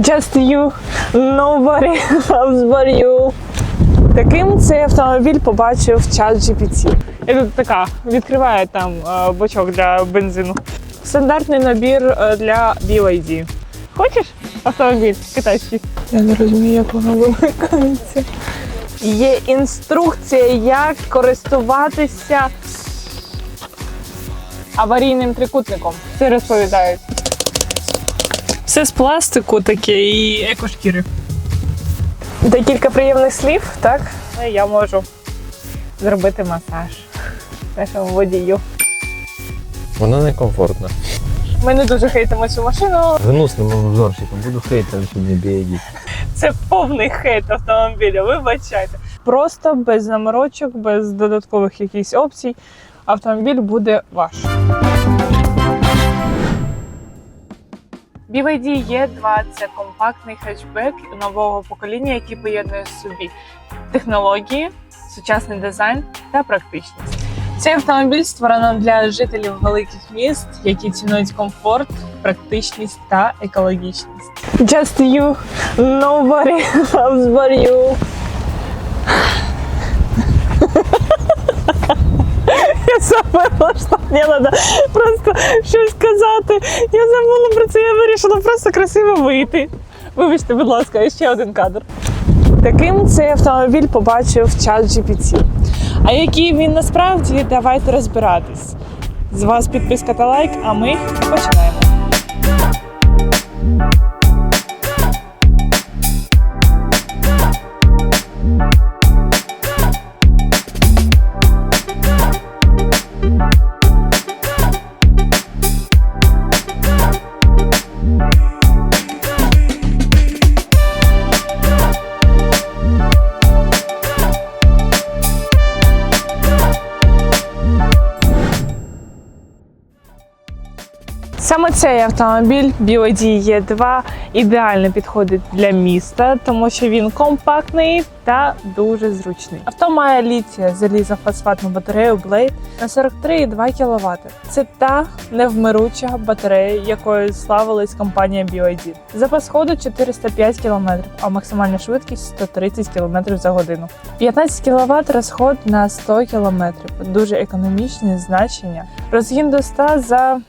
Just you, nobody loves but you. Таким цей автомобіль побачив чат GPT. І тут така відкриває там е, бачок для бензину. Стандартний набір е, для BYD. Хочеш автомобіль китайський? Я не розумію, як воно вимикається. Є інструкція, як користуватися аварійним трикутником. Це розповідають. Все з пластику таке і екошкіри. Декілька приємних слів, так? Я можу зробити масаж нашому водію. Вона некомфортна. Ми не дуже хейтимо цю машину. Гнусним обзорщиком буду хейтер сьогодні бієдіть. Це повний хейт автомобіля, вибачайте. Просто без заморочок, без додаткових якихось опцій. Автомобіль буде ваш. BYD E2 – це компактний хетчбек нового покоління, який поєднує в собі технології, сучасний дизайн та практичність. Цей автомобіль створено для жителів великих міст, які цінують комфорт, практичність та екологічність. Just you, nobody loves but you. Я забула, що мені треба просто щось сказати. Я забула про це, я вирішила просто красиво вийти. Вибачте, будь ласка, ще один кадр. Таким цей автомобіль побачив чат GPT. А який він насправді, давайте розбиратись. З вас підписка та лайк, а ми починаємо. Цей автомобіль BYD E2 ідеально підходить для міста, тому що він компактний та дуже зручний. Авто має літія залізофосфатну батарею Blade на 43,2 кВт. Це та невмируча батарея, якою славилась компанія BYD. Запас ходу 405 км, а максимальна швидкість 130 км за годину. 15 кВт розход на 100 км. Дуже економічне значення. Розгін до 100 за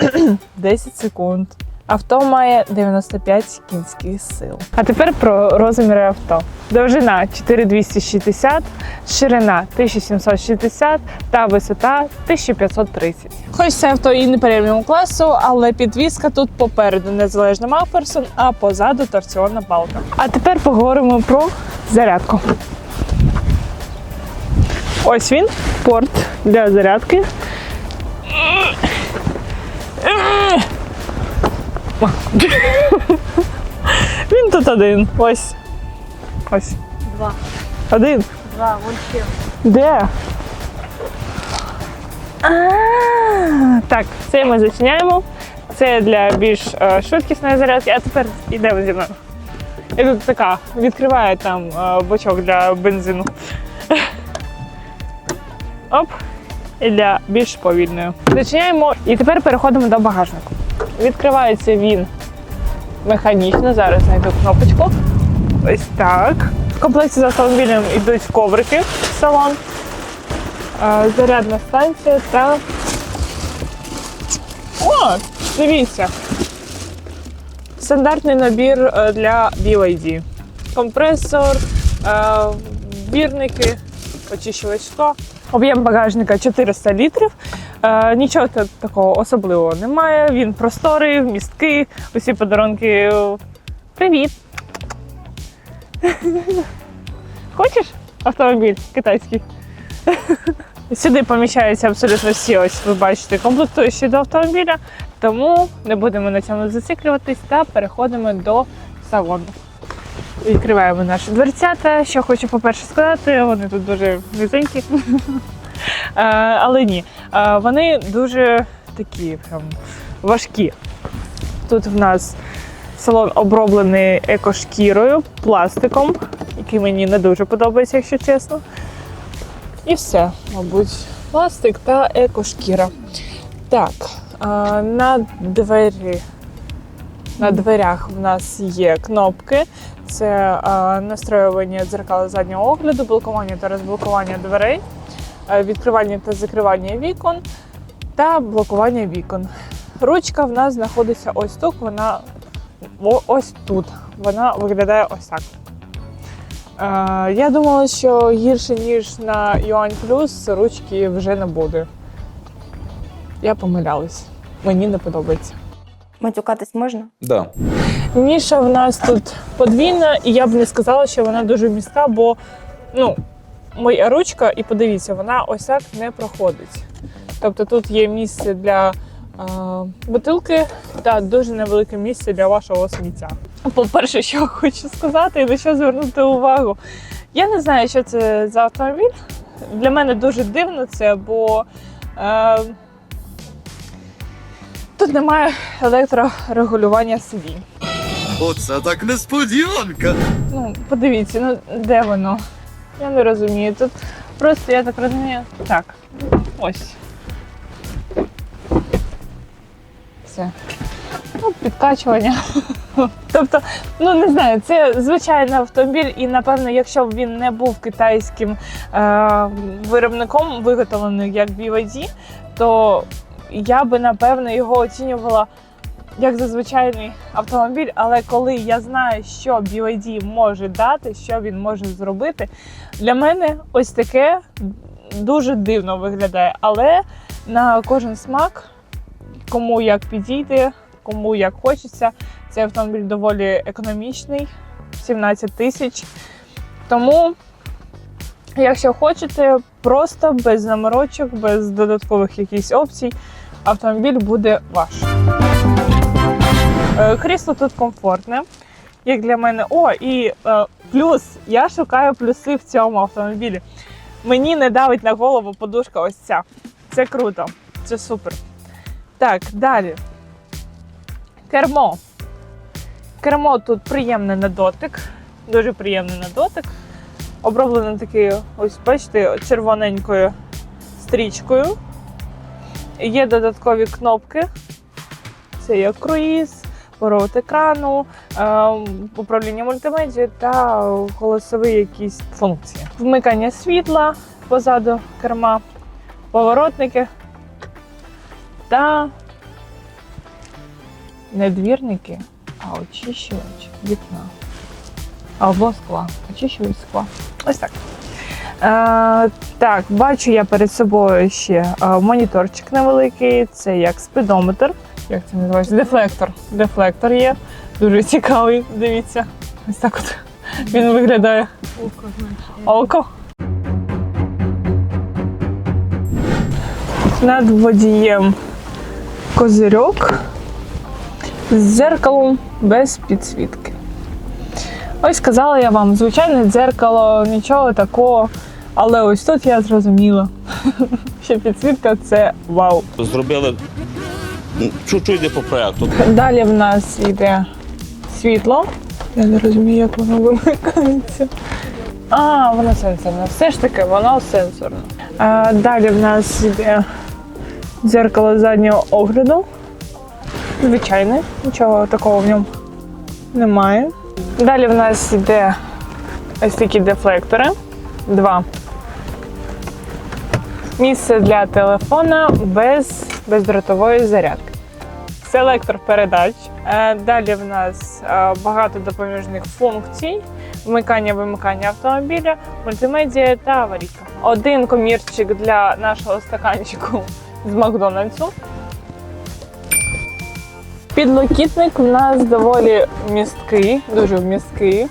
10 секунд. Авто має 95 кінських сил. А тепер про розміри авто. Довжина 4260, ширина 1760 та висота 1530. Хоч це авто і не преміум класу, але підвізка тут попереду незалежна Макферсон, а позаду торсіонна балка. А тепер поговоримо про зарядку. Ось він, порт для зарядки. Він тут один. Ось. Ось. Два. Один. Два, вон ще. Де? А, Так, це ми зачиняємо. Це для більш е, швидкісної зарядки, а тепер йдемо зі мною. І тут така відкриває там е, бачок для бензину. Оп. Для більш повільної. Зачиняємо і тепер переходимо до багажнику. Відкривається він механічно. Зараз знайду кнопочку. Ось так. В комплекті з автомобілем йдуть коврики в салон, е, зарядна станція та. О, дивіться. Стандартний набір е, для BYD. Компресор, е, бірники, очищувач скла. Об'єм багажника 400 літрів. Е, нічого такого особливого немає. Він просторий, місткий, усі подарунки. Привіт! Хочеш автомобіль китайський? Сюди поміщаються абсолютно всі, ось ви бачите, комплектуючі до автомобіля, тому не будемо на цьому зациклюватись та переходимо до салону. Відкриваємо наші дверцята. Що хочу, по-перше, сказати, вони тут дуже низенькі. Е, Але ні, е, вони дуже такі прям важкі. Тут в нас салон оброблений екошкірою, пластиком, який мені не дуже подобається, якщо чесно. І все, мабуть, пластик та екошкіра. Так, на двері На дверях в нас є кнопки. Це е, настроювання дзеркала заднього огляду, блокування та розблокування дверей, е, відкривання та закривання вікон та блокування вікон. Ручка в нас знаходиться ось тут. Вона ось тут. Вона виглядає ось так. Е, я думала, що гірше, ніж на Юань Плюс, ручки вже не буде. Я помилялась. Мені не подобається. Матюкатись можна? Да. Ніша в нас тут подвійна, і я б не сказала, що вона дуже містка, бо ну, моя ручка, і подивіться, вона ось так не проходить. Тобто тут є місце для е, бутилки та дуже невелике місце для вашого сміття. По-перше, що хочу сказати і на що звернути увагу. Я не знаю, що це за автомобіль. Для мене дуже дивно це, бо е, тут немає електрорегулювання сидінь. Оце так несподіванка. Ну, подивіться, ну де воно? Я не розумію. Тут просто, я так розумію, так. Ось. Все. Ну, підкачування. Тобто, ну не знаю, це звичайний автомобіль, і напевно, якщо б він не був китайським е- виробником, виготовлений як BYD, то я би напевно його оцінювала як за звичайний автомобіль, але коли я знаю, що BYD може дати, що він може зробити, для мене ось таке дуже дивно виглядає. Але на кожен смак, кому як підійде, кому як хочеться, цей автомобіль доволі економічний, 17 тисяч. Тому, якщо хочете, просто без заморочок, без додаткових якихось опцій, автомобіль буде ваш. Е, Крісло тут комфортне, як для мене. О, і е, плюс я шукаю плюси в цьому автомобілі. Мені не давить на голову подушка ось ця. Це круто, це супер. Так, далі. Кермо. Кермо тут приємне на дотик, дуже приємне на дотик. Оброблене такою, ось бачите, червоненькою стрічкою. Є додаткові кнопки. Це є круїз, поворот екрану, е, управління мультимедіа та голосові якісь функції. Вмикання світла позаду керма, поворотники та не двірники, а очищувач вікна. Або скла. Очищувач скла. Ось так. Е, так, бачу я перед собою ще е, моніторчик невеликий, це як спидометр. Як це називається? Дефлектор. Дефлектор є. Дуже цікавий. Дивіться. Ось так от він виглядає. Око. Над водієм козирьок з дзеркалом без підсвітки. Ось сказала я вам, звичайне дзеркало, нічого такого. Але ось тут я зрозуміла, що підсвітка це вау. Зробили м, чуть-чуть не по проекту. Далі в нас йде світло. Я не розумію, як воно вимикається. А, воно сенсорне. Все ж таки, воно сенсорне. А, далі в нас йде дзеркало заднього огляду. Звичайне, нічого такого в ньому немає. Далі в нас йде ось такі дефлектори. Два. Місце для телефона без бездротової зарядки селектор передач. Е, Далі в нас е, багато допоміжних функцій: вмикання вимикання автомобіля, мультимедіа та аварійка. Один комірчик для нашого стаканчику з Макдональдсу. Підлокітник в нас доволі місткий, дуже місткий.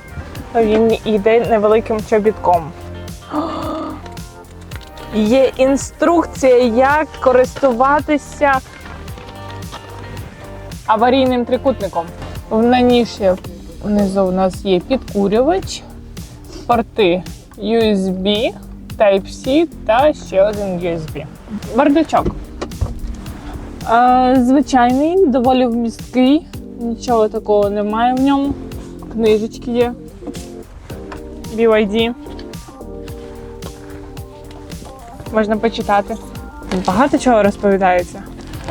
Він йде невеликим чобітком. Є інструкція, як користуватися аварійним трикутником. На ніші внизу у нас є підкурювач, порти USB, Type-C та ще один USB. Бардачок. Е, Звичайний, доволі вмісткий, нічого такого немає в ньому. Книжечки є. BYD. Можна почитати. Багато чого розповідається.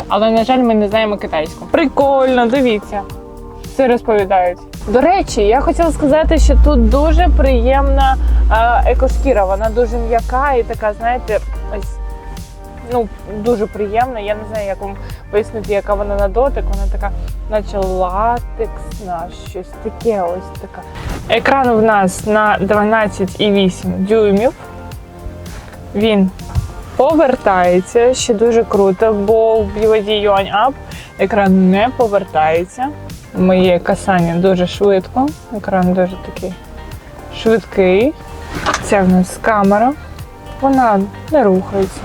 Але, на жаль, ми не знаємо китайську. Прикольно, дивіться. все розповідають. До речі, я хотіла сказати, що тут дуже приємна екошкіра. Вона дуже м'яка і така, знаєте, ось ну дуже приємна. Я не знаю, як вам пояснити, яка вона на дотик. Вона така, наче латексна, щось таке. Ось така. Екран в нас на 12,8 дюймів. Він повертається ще дуже круто, бо в BYD Yuan Up екран не повертається. Моє касання дуже швидко. Екран дуже такий швидкий. Це в нас камера. Вона не рухається.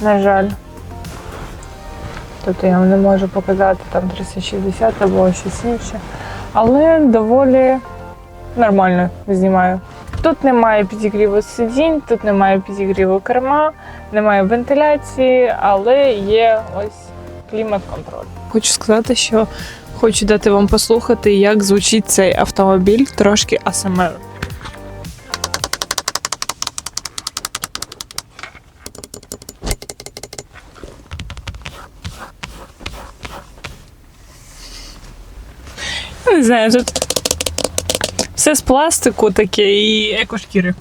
На жаль. Тобто я вам не можу показати там 360 або щось інше. Але доволі нормально знімаю. Тут немає підігріву сидінь, тут немає підігріву керма, немає вентиляції, але є ось клімат-контроль. Хочу сказати, що хочу дати вам послухати, як звучить цей автомобіль трошки ASMR. Не знаю, тут все з пластику таке і екошкіри.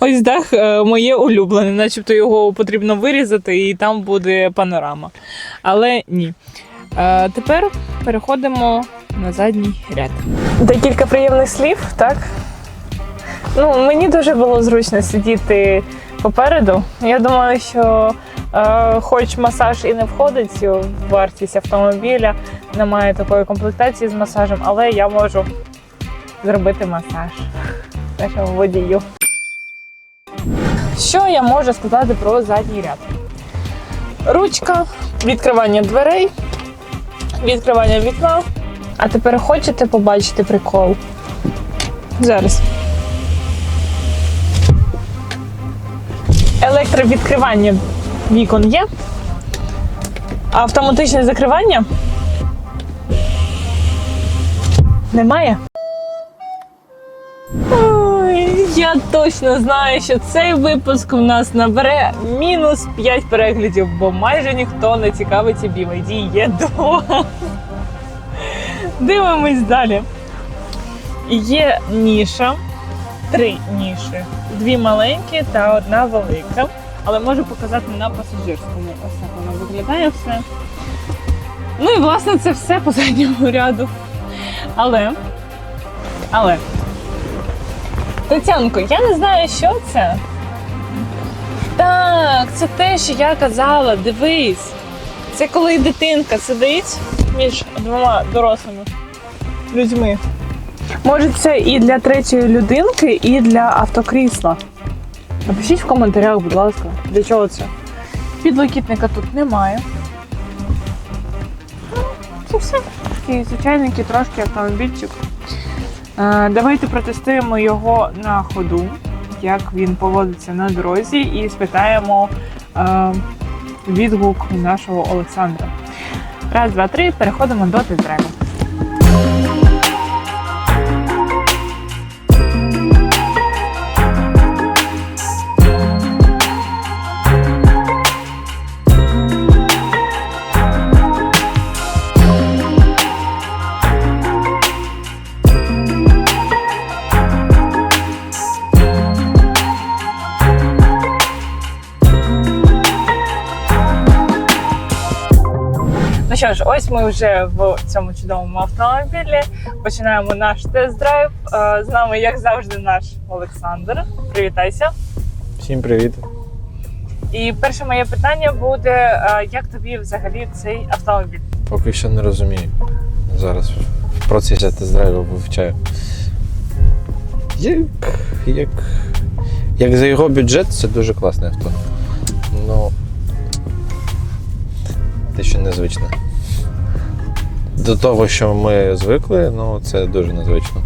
Ось дах е, моє улюблене, начебто його потрібно вирізати, і там буде панорама. Але ні. Е, Тепер переходимо на задній ряд. Декілька приємних слів, так? Ну, мені дуже було зручно сидіти попереду. Я думаю, що хоч масаж і не входить в вартість автомобіля, немає такої комплектації з масажем, але я можу зробити масаж нашому водію. Що я можу сказати про задній ряд? Ручка, відкривання дверей, відкривання вікна. А тепер хочете побачити прикол? Зараз. Електровідкривання вікон є. Автоматичне закривання немає. Ой, я точно знаю, що цей випуск у нас набере мінус 5 переглядів, бо майже ніхто не цікавиться BYD E2. Дивимось далі. Є ніша, три ніші. Дві маленькі та одна велика. Але можу показати на пасажирському. Ось так воно виглядає все. Ну і власне це все по задньому ряду. Але. Але. Тетянко, я не знаю, що це. Так, це те, що я казала. Дивись. Це коли дитинка сидить між двома дорослими людьми. Може, це і для третьої людинки, і для автокрісла. Напишіть в коментарях, будь ласка, для чого це. Підлокітника тут немає. Ну, Це все. Такий звичайненький трошки автомобільчик. Е, Давайте протестуємо його на ходу, як він поводиться на дорозі, і спитаємо е, відгук нашого Олександра. Раз, два, три, переходимо до тест-драйву. Ось ми вже в цьому чудовому автомобілі. Починаємо наш тест-драйв. Е, З нами, як завжди, наш Олександр. Привітайся. Всім привіт. І перше моє питання буде: е, як тобі взагалі цей автомобіль? Поки що не розумію. Зараз в процесі тест-драйву вивчаю. Як, як, як за його бюджет, це дуже класне авто. Ну. Те, що незвичне. До того, що ми звикли, ну це дуже незвично.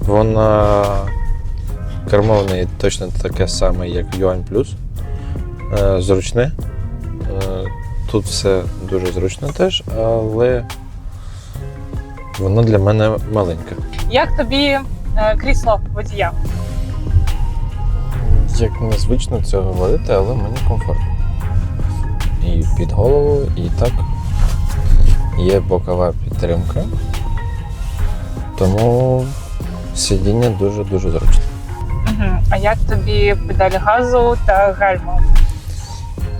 Вона кермо в неї точно таке саме, як Yuan Plus. Е, Зручне. Е, Тут все дуже зручно теж, але воно для мене маленьке. Як тобі е, крісло водія? Як незвично це говорити, але мені комфортно. і під голову, і так. Є бокова підтримка. Тому сидіння дуже-дуже зручне. Угу. А як тобі педаль газу та гальма?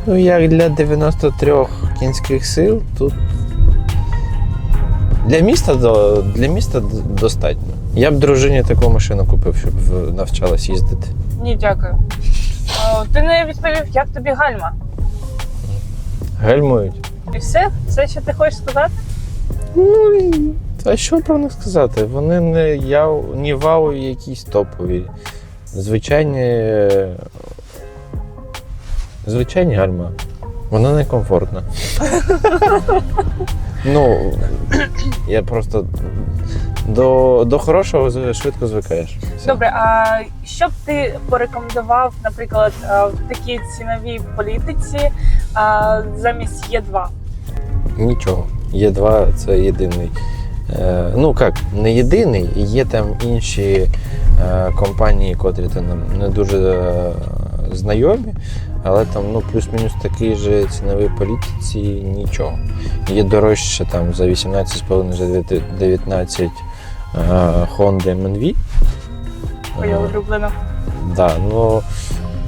Ну, як для 93 кінських сил, тут для міста, для міста достатньо. Я б дружині таку машину купив, щоб навчалась їздити. Ні, дякую. О, ти не відповів, як тобі гальма? Гальмують. І все? Все, що ти хочеш сказати? Ну, а що про них сказати? Вони не яв, ні вау, якісь топові. Звичайні. Звичайні гальма. Вона некомфортна. ну, я просто до, до хорошого швидко звикаєш. Все. Добре, а що б ти порекомендував, наприклад, в такій ціновій політиці замість Є2? Нічого. Є2 це єдиний. Е, ну як, не єдиний, є там інші е, компанії, котрі там не дуже е, знайомі, але там ну, плюс-мінус такий же ціновій політиці нічого. Є дорожче там за 18,5 за 19 е, Honda MNV. Моя улюблена. Да, ну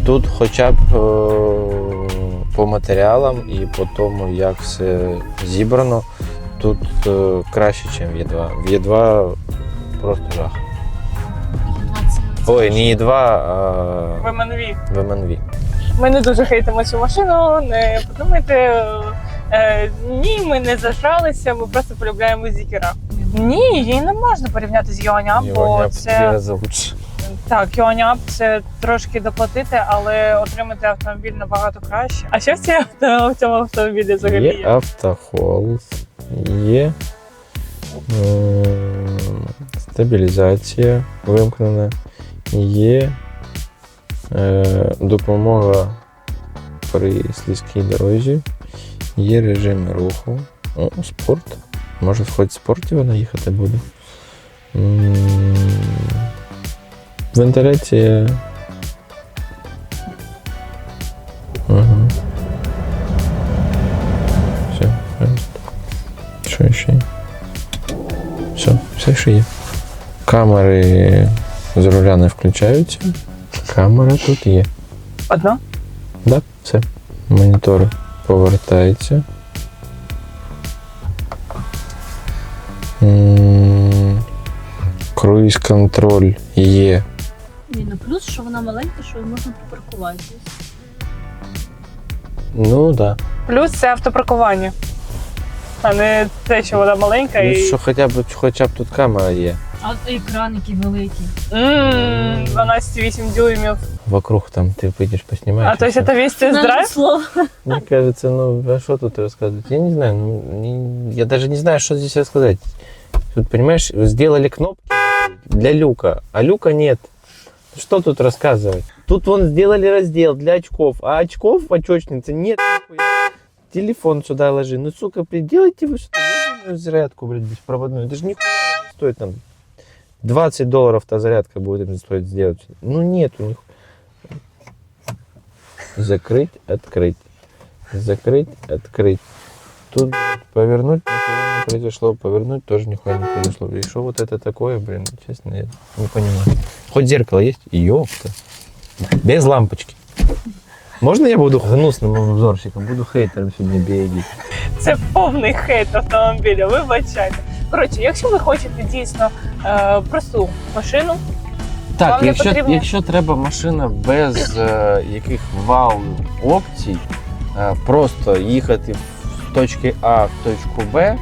тут хоча б по матеріалам і по тому, як все зібрано, тут е, краще, ніж в Є2. В Є2 просто жах. Ой, не Є2, а В МНВ. в МНВ. Ми не дуже хейтимо цю машину, не подумайте. Е, ні, ми не зажралися, ми просто полюбляємо зікера. Ні, її не можна порівняти з Юаня, бо Його це рази лучше. Так, Юаня це трошки доплатити, але отримати автомобіль набагато краще. А що в, цій авто, в цьому автомобілі взагалі Є автохолд, є стабілізація вимкнена, є е, допомога при слизькій дорозі, є режим руху. О, спорт. Може, хоч в спорті вона їхати буде. М, Вентиляція. Ага. Все. Що ще є? Все, все, що є. Камери з руля не включаються. Камера тут є. Одно? Да, все. Монітор повертається. Круїз контроль є. Що вона маленька, що можна припаркуватись. Ну так. Да. Плюс це автопаркування. А не те, що вона маленька Ну, і. що хоча б, хоча б тут камера є. А екран який великий. Ммм, 12,8 дюймів. Вокруг там ти вийдеш поснімаєш. А то есть это весь тест-драйв? Слово. Мне кажется, ну, а что тут рассказывать? Я не знаю, ну, не- я даже не знаю, что здесь рассказать. Тут, понимаешь, сделали кнопки для люка, а люка нет. Что тут рассказывать? Тут вон сделали раздел для очков, а очков в очочнице нет. Телефон сюда ложи. Ну, сука, блядь, делайте вы что-то. зарядку, блядь, беспроводную. Это же нихуя не стоит там. 20 долларов та зарядка будет стоить сделать. Ну, нету нихуя. Закрыть, открыть. Закрыть, открыть. Тут блядь, повернуть нихуя не произошло, повернуть тоже нихуя не произошло. И что вот это такое, блин, честно, я не понимаю. Хоть зеркало есть? Ёпта. Без лампочки. Можно я буду гнусным обзорщиком? Буду хейтером сегодня бегать. Це повний хейт автомобіля, вибачайте. Коротше, якщо ви хочете дійсно е, просту машину, Так, Вам не якщо, потрібно? якщо треба машина без е, яких вау опцій, е, просто їхати з точки А в точку Б е,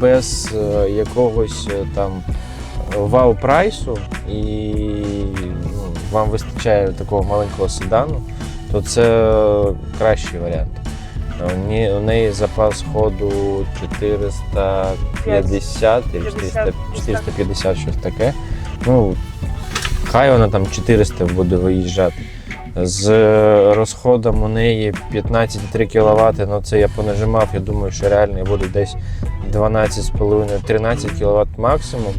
без е, якогось е, там вау прайсу і ну, вам вистачає такого маленького седану, то це кращий варіант. У неї, запас ходу 450 чи 450, щось таке. Ну, хай вона там 400 буде виїжджати. З розходом у неї 15,3 кВт, ну це я понажимав, я думаю, що реально буде десь 12,5-13 кВт максимум.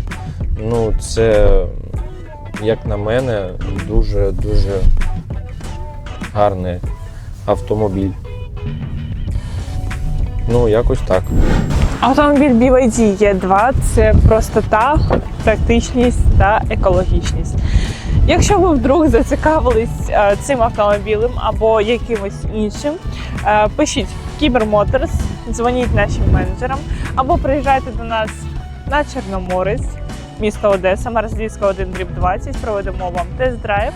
Ну, це, як на мене, дуже-дуже гарний автомобіль. Ну, якось так. Автомобіль BYD E2 – це простота, практичність та екологічність. Якщо ви вдруг зацікавились е, цим автомобілем або якимось іншим, е, пишіть в Кібер Моторс, дзвоніть нашим менеджерам або приїжджайте до нас на Чорноморець, місто Одеса, Марслівська 1 дріб 20, проведемо вам тест-драйв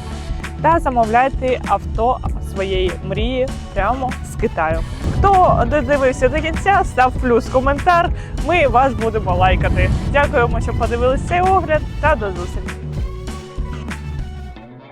та замовляйте авто своєї мрії прямо з Китаю. Хто додивився до кінця, став плюс коментар. Ми вас будемо лайкати. Дякуємо, що подивились цей огляд та до зустрічі.